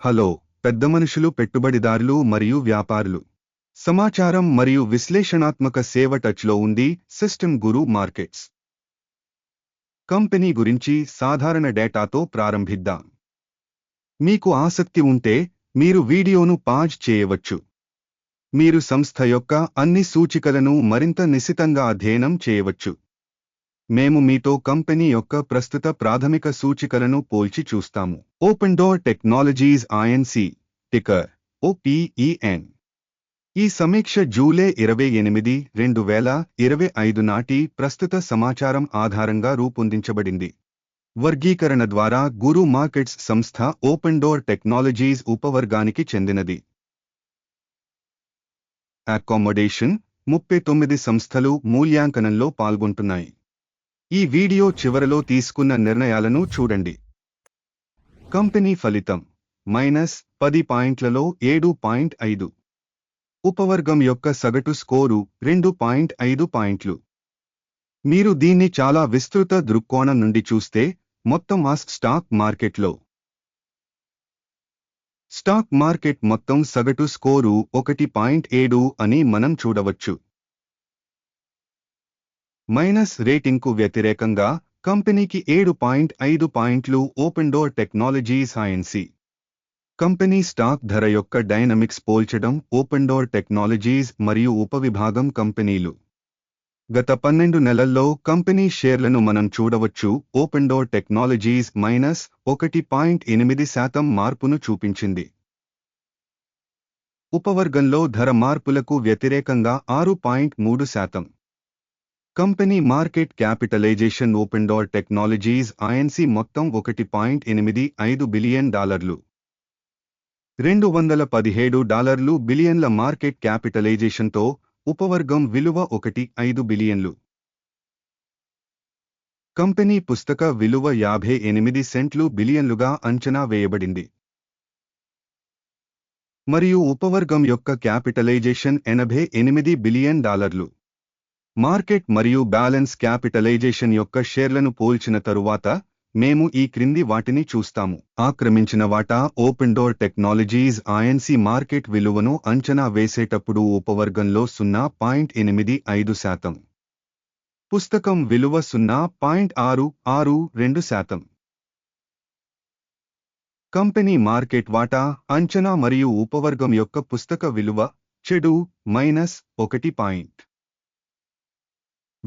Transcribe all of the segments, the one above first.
Hello పెద్ద మనుషులు పెట్టుబడిదారులు మరియు వ్యాపారులు. సమాచారం మరియు విశ్లేషణాత్మక సేవ టచ్లో ఉంది సిస్టమ్ గురు మార్కెట్స్. కంపెనీ గురించి సాధారణ డేటాతో ప్రారంభిద్దాం. మీకు ఆసక్తి ఉంటే మీరు వీడియోను పాజ్ చేయవచ్చు. మీరు సంస్థ యొక్క అన్ని సూచికలను మరింత నిశితంగా అధ్యయనం చేయవచ్చు. మేము మీతో కంపెనీ యొక్క ప్రస్తుత ప్రాథమిక సూచికలను పోల్చి చూస్తాము. Open door technologies Inc ticker O P E N ఈ సమీక్ష జూలై ఇరవై ఎనిమిది రెండు వేల ఇరవై ఐదు నాటి ప్రస్తుత సమాచారం ఆధారంగా రూపొందించబడింది. వర్గీకరణ ద్వారా గురు మార్కెట్స్ సంస్థ ఓపెన్ డోర్ టెక్నాలజీస్ ఉపవర్గానికి చెందినది. అకామొడేషన్ ముప్పై తొమ్మిది సంస్థలు మూల్యాంకనంలో పాల్గొంటున్నాయి. ఈ వీడియో చివరలో తీసుకున్న నిర్ణయాలను చూడండి. కంపెనీ ఫలితం మైనస్ పది పాయింట్లలో ఏడు పాయింట్ ఐదు. ఉపవర్గం యొక్క సగటు స్కోరు రెండు పాయింట్ ఐదు పాయింట్లు. మీరు దీన్ని చాలా విస్తృత దృక్కోణం నుండి చూస్తే మొత్తం ఆస్ స్టాక్ మార్కెట్లో. స్టాక్ మార్కెట్ మొత్తం సగటు స్కోరు ఒకటి పాయింట్ ఏడు అని మనం చూడవచ్చు. మైనస్ రేటింగ్కు వ్యతిరేకంగా కంపెనీకి ఏడు పాయింట్ ఐదు పాయింట్లు open door technologies Inc company stock ధర యొక్క డైనమిక్స్ పోల్చడం ఓపెన్ డోర్ టెక్నాలజీస్ మరియు ఉపవిభాగం కంపెనీలు. గత పన్నెండు నెలల్లో కంపెనీ షేర్లను మనం చూడవచ్చు ఓపెన్ డోర్ టెక్నాలజీస్ మైనస్ ఒకటి పాయింట్ ఎనిమిది శాతం మార్పును చూపించింది. ఉపవర్గంలో ధర మార్పులకు వ్యతిరేకంగా ఆరు పాయింట్ మూడు శాతం. Company market capitalisation open door technologies Inc మొత్తం ఒకటి పాయింట్ ఎనిమిది ఐదు బిలియన్ డాలర్లు. రెండు వందల పదిహేడు డాలర్లు బిలియన్ల మార్కెట్ క్యాపిటలైజేషన్తో ఉపవర్గం విలువ ఒకటి ఐదు బిలియన్లు. కంపెనీ పుస్తక విలువ యాభై ఎనిమిది సెంట్లు బిలియన్లుగా అంచనా వేయబడింది. మరియు ఉపవర్గం యొక్క క్యాపిటలైజేషన్ ఎనభై ఎనిమిది బిలియన్ డాలర్లు. మార్కెట్ మరియు బ్యాలెన్స్ క్యాపిటలైజేషన్ యొక్క షేర్లను పోల్చిన తరువాత మేము ఈ క్రింది వాటిని చూస్తాము. ఆక్రమించిన వాటా open door technologies Inc market విలువను అంచనా వేసేటప్పుడు ఉపవర్గంలో సున్నా పాయింట్ ఎనిమిది ఐదు శాతం. పుస్తకం విలువ సున్నా పాయింట్ ఆరు ఆరు రెండు శాతం. కంపెనీ మార్కెట్ వాటా అంచనా మరియు ఉపవర్గం యొక్క పుస్తక విలువ చెడు మైనస్ ఒకటి పాయింట్.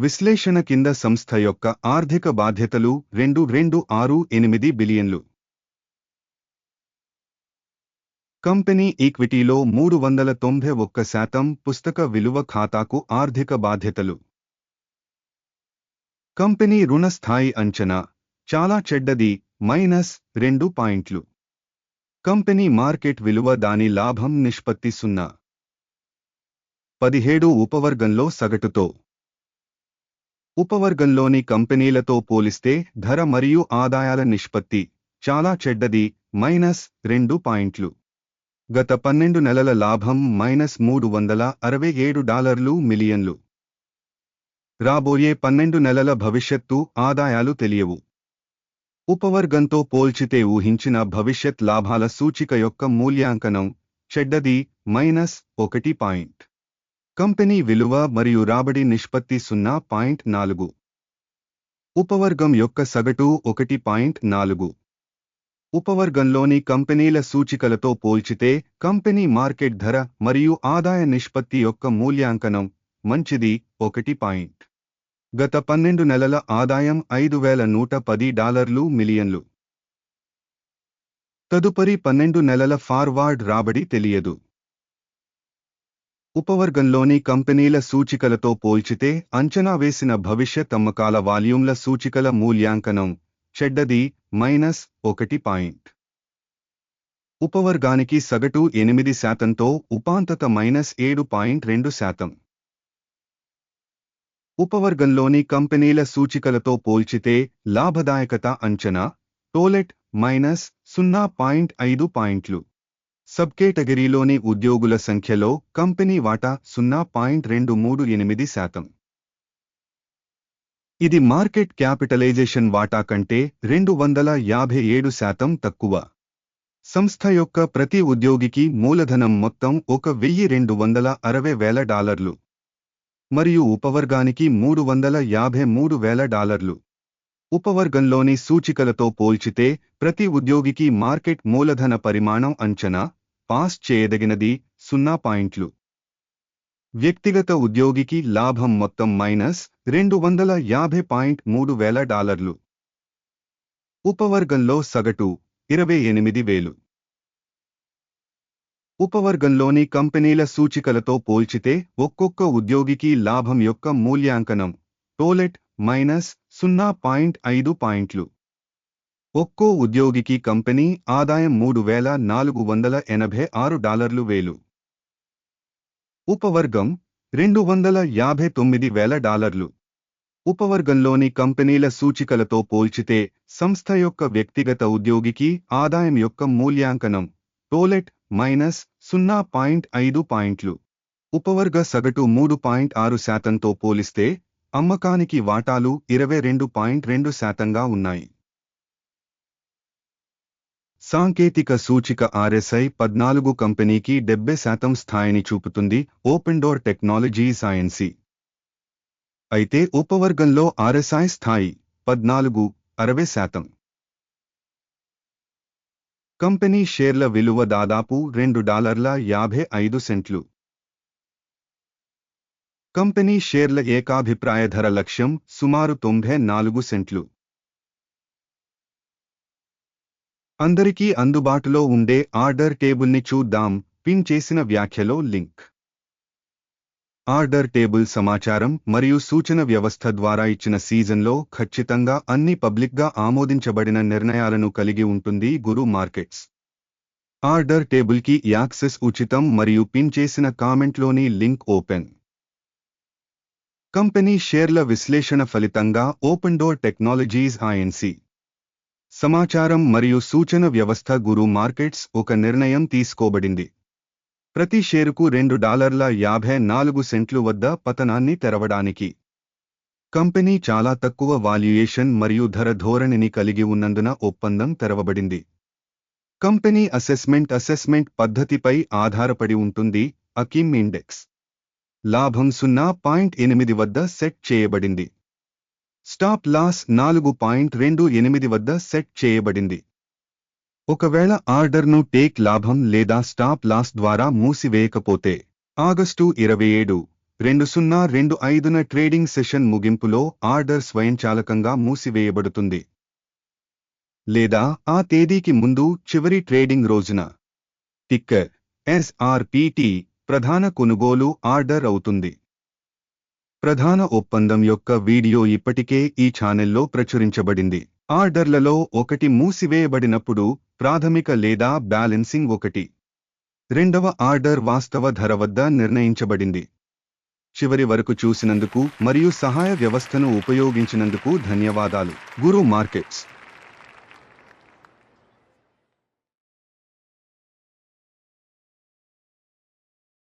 విశ్లేషణ కింద సంస్థ యొక్క ఆర్థిక బాధ్యతలు రెండు రెండు ఆరు ఎనిమిది బిలియన్లు. కంపెనీ ఈక్విటీలో మూడు వందల తొంభై ఒక్క శాతం పుస్తక విలువ ఖాతాకు ఆర్థిక బాధ్యతలు. కంపెనీ రుణ స్థాయి అంచనా చాలా చెడ్డది మైనస్ రెండు పాయింట్లు. కంపెనీ మార్కెట్ విలువ దాని లాభం నిష్పత్తి సున్నా. పదిహేడు ఉపవర్గంలో సగటుతో. ఉపవర్గంలోని కంపెనీలతో పోలిస్తే ధర మరియు ఆదాయాల నిష్పత్తి చాలా చెడ్డది మైనస్ రెండు పాయింట్లు. గత పన్నెండు నెలల లాభం మైనస్ మూడు వందల అరవై ఏడు డాలర్లు మిలియన్లు. రాబోయే పన్నెండు నెలల భవిష్యత్తు ఆదాయాలు తెలియవు. ఉపవర్గంతో పోల్చితే ఊహించిన భవిష్యత్ లాభాల సూచిక యొక్క మూల్యాంకనం చెడ్డది మైనస్ ఒకటి పాయింట్. కంపెనీ విలువ మరియు రాబడి నిష్పత్తి సున్నా పాయింట్ నాలుగు. ఉపవర్గం యొక్క సగటు ఒకటి పాయింట్ నాలుగు. ఉపవర్గంలోని కంపెనీల సూచికలతో పోల్చితే కంపెనీ మార్కెట్ ధర మరియు ఆదాయ నిష్పత్తి యొక్క మూల్యాంకనం మంచిది ఒకటి పాయింట్. గత పన్నెండు నెలల ఆదాయం ఐదు వేల నూట పది డాలర్లు మిలియన్లు. తదుపరి పన్నెండు నెలల ఫార్వార్డ్ రాబడి తెలియదు. ఉపవర్గంలోని కంపెనీల సూచికలతో పోల్చితే అంచనా వేసిన భవిష్యత్ అమ్మకాల వాల్యూమ్ల సూచికల మూల్యాంకనం చెడ్డది మైనస్ ఒకటి పాయింట్. ఉపవర్గానికి సగటు ఎనిమిది శాతంతో ఉపాంతత మైనస్ ఏడు పాయింట్ రెండు శాతం. ఉపవర్గంలోని కంపెనీల సూచికలతో పోల్చితే లాభదాయకత అంచనా టోలెట్ మైనస్ సున్నా పాయింట్ ఐదు పాయింట్లు. సబ్ కేటగిరీలోని ఉద్యోగుల సంఖ్యలో కంపెనీ వాటా సున్నా పాయింట్ రెండు మూడు ఎనిమిది శాతం. ఇది మార్కెట్ క్యాపిటలైజేషన్ వాటా కంటే రెండు వందల యాభై ఏడు శాతం తక్కువ. సంస్థ యొక్క ప్రతి ఉద్యోగికి మూలధనం మొత్తం ఒక వెయ్యి రెండు వందల అరవై వేల డాలర్లు. మరియు ఉపవర్గానికి మూడు వందల యాభై మూడు వేల డాలర్లు. ఉపవర్గంలోని సూచికలతో పోల్చితే ప్రతి ఉద్యోగికి మార్కెట్ మూలధన పరిమాణం అంచనా పాస్ చేయదగినది సున్నా పాయింట్లు. వ్యక్తిగత ఉద్యోగికి లాభం మొత్తం మైనస్ రెండు వందల యాభై పాయింట్ మూడు వేల డాలర్లు. ఉపవర్గంలో సగటు ఇరవై ఎనిమిది వేలు. ఉపవర్గంలోని కంపెనీల సూచికలతో పోల్చితే ఒక్కొక్క ఉద్యోగికి లాభం యొక్క మూల్యాంకనం టోలెట్ మైనస్ సున్నా పాయింట్ ఐదు పాయింట్లు. ఒక్కో ఉద్యోగికి కంపెనీ ఆదాయం మూడు వేల నాలుగు వందల ఎనభై ఆరు డాలర్లు వేలు. ఉపవర్గం రెండు వందల యాభై తొమ్మిది వేల డాలర్లు. ఉపవర్గంలోని కంపెనీల సూచికలతో పోల్చితే సంస్థ యొక్క వ్యక్తిగత ఉద్యోగికి ఆదాయం యొక్క మూల్యాంకనం టోలెట్ మైనస్ సున్నా పాయింట్ ఐదు పాయింట్లు. ఉపవర్గ సగటు మూడు పాయింట్ ఆరు శాతంతో పోలిస్తే అమ్మకానికి వాటాలు ఇరవై రెండు పాయింట్ రెండు శాతంగా ఉన్నాయి. సాంకేతిక సూచిక ఆర్ఎస్ఐ పద్నాలుగు కంపెనీకి డెబ్బై శాతం స్థాయిని చూపుతుంది ఓపెన్ డోర్ టెక్నాలజీ సైన్సీ. అయితే ఉపవర్గంలో ఆర్ఎస్ఐ స్థాయి పద్నాలుగు అరవై శాతం. కంపెనీ షేర్ల విలువ దాదాపు రెండు డాలర్ల యాభై ఐదు సెంట్లు. కంపెనీ షేర్ల ఏకాభిప్రాయ ధర లక్ష్యం సుమారు తొంభై నాలుగు సెంట్లు. అందరికీ అందుబాటులో ఉండే ఆర్డర్ టేబుల్ని చూద్దాం. పిన్ చేసిన వ్యాఖ్యలో లింక్. ఆర్డర్ టేబుల్ సమాచారం మరియు సూచన వ్యవస్థ ద్వారా ఇచ్చిన సీజన్లో ఖచ్చితంగా అన్ని పబ్లిక్గా ఆమోదించబడిన నిర్ణయాలను కలిగి ఉంటుంది గురు మార్కెట్స్. ఆర్డర్ టేబుల్కి యాక్సెస్ ఉచితం మరియు పిన్ చేసిన కామెంట్లోని లింక్ ఓపెన్. కంపెనీ షేర్ల విశ్లేషణ ఫలితంగా ఓపెన్ డోర్ టెక్నాలజీస్ ఐఎన్సీ సమాచారం మరియు సూచన వ్యవస్థ గురు మార్కెట్స్ ఒక నిర్ణయం తీసుకోబడింది. ప్రతి షేరుకు రెండు డాలర్ల యాభై నాలుగు సెంట్లు వద్ద పతనాన్ని తెరవడానికి. కంపెనీ చాలా తక్కువ వాల్యుయేషన్ మరియు ధర ధోరణిని కలిగి ఉన్నందున ఒప్పందం తెరవబడింది. కంపెనీ అసెస్మెంట్ అసెస్మెంట్ పద్ధతిపై ఆధారపడి ఉంటుంది అకిమ్ ఇండెక్స్. లాభం సున్నా పాయింట్ ఎనిమిది వద్ద సెట్ చేయబడింది. స్టాప్ లాస్ నాలుగు పాయింట్ రెండు ఎనిమిది వద్ద సెట్ చేయబడింది. ఒకవేళ ఆర్డర్ను టేక్ లాభం లేదా స్టాప్ లాస్ ద్వారా మూసివేయకపోతే ఆగస్టు ఇరవై ఏడు రెండు సున్నా రెండు ఐదున ట్రేడింగ్ సెషన్ ముగింపులో ఆర్డర్ స్వయంచాలకంగా మూసివేయబడుతుంది. లేదా ఆ తేదీకి ముందు చివరి ట్రేడింగ్ రోజున టిక్కర్ ఎస్ఆర్పిటి ప్రధాన కొనుగోలు ఆర్డర్ అవుతుంది. ప్రధాన ఒప్పందం యొక్క వీడియో ఇప్పటికే ఈ ఛానెల్లో ప్రచురించబడింది. ఆర్డర్లలో ఒకటి మూసివేయబడినప్పుడు ప్రాథమిక లేదా బ్యాలెన్సింగ్ ఒకటి. రెండవ ఆర్డర్ వాస్తవ ధర వద్ద నిర్ణయించబడింది. చివరి వరకు చూసినందుకు మరియు సహాయ వ్యవస్థను ఉపయోగించినందుకు ధన్యవాదాలు. గురు మార్కెట్స్.